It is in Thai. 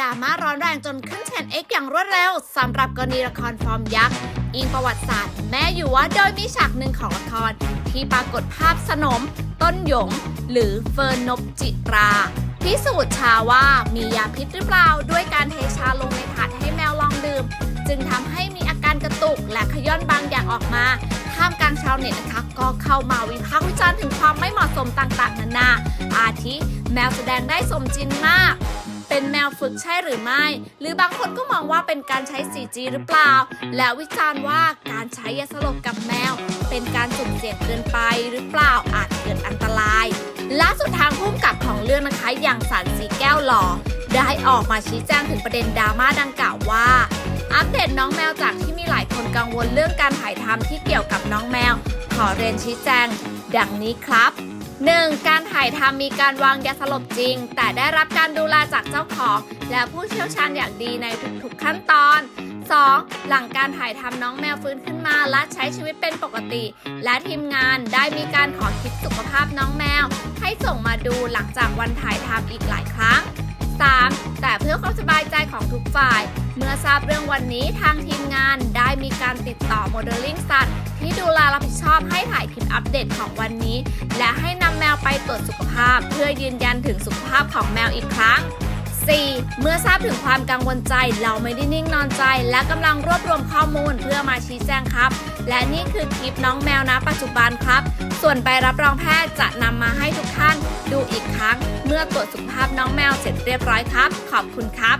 ดราม่าร้อนแรงจนขึ้นเทรนเอ็กอย่างรวดเร็วสำหรับกรณีละครฟอร์มยักษ์อิงประวัติศาสตร์แม่อยู่ว่าโดยมีฉากหนึ่งของละคร ที่ปรากฏภาพสนม ต้นหยง หรือเฟิร์นนบจิราพิสูจน์ชาว่ามียาพิษหรือเปล่าด้วยการเทชาลงในถาดให้แมวลองดื่ม จึงทำให้มีอาการกระตุกและขย้อนบางอย่างออกมาท่ามกลางชาวเน็ตนะคะก็เข้ามาวิพากษ์วิจารณ์ถึงความไม่เหมาะสมต่างๆนานาอาทิแมวแสดงได้สมจริงมาก เป็นแมวฝึกใช่หรือไม่ หรือบางคนก็มองว่าเป็นการใช้ 4G หรือเปล่า และวิจารณ์ว่าการใช้ยาสลบกับแมว เป็นการสุ่มเสี่ยงเกินไปหรือเปล่าอาจเกิดอันตรายล่าสุดทางผู้กำกับของเรื่องนะคะอย่างสันสีแก้วหล่อได้ออกมาชี้แจงถึงประเด็นดราม่าดังกล่าวว่า อัปเดตน้องแมวจากที่มีหลายคนกังวลเรื่องการถ่ายทำที่เกี่ยวกับน้องแมว ขอเรียนชี้แจง ดังนี้ครับ 1. การถ่ายทำมีการวางยาสลบจริง แต่ได้รับการดูแลจากเจ้าของ และผู้เชี่ยวชาญอย่างดีในทุกๆขั้นตอน 2. หลังการถ่ายทำน้องแมวฟื้นขึ้นมาและใช้ชีวิตเป็นปกติ และทีมงานได้มีการขอคลิปสุขภาพน้องแมว ให้ส่งมาดูหลังจากวันถ่ายทำอีกหลายครั้ง 3. แต่เพื่อความสบายใจของทุกฝ่าย เมื่อทราบเรื่องวันนี้ทางทีมงานได้มีการติดต่อโมเดลลิ่งสัตว์ ที่ดูแลรับผิดชอบให้ถ่ายคลิปอัปเดตของวันนี้ และให้นำแมวไปตรวจสุขภาพ เพื่อยืนยันถึงสุขภาพของแมวอีกครั้ง 4. เมื่อทราบถึงความกังวลใจ เราไม่ได้นิ่งนอนใจ และกำลังรวบรวมข้อมูลเพื่อมาชี้แจงครับ และนี่คือคลิปน้องแมวนะปัจจุบันครับ ส่วนใบรับรองแพทย์จะนำมาให้ทุกท่านดูอีกครั้ง เมื่อตรวจสุขภาพน้องแมวเสร็จเรียบร้อยครับ ขอบคุณครับ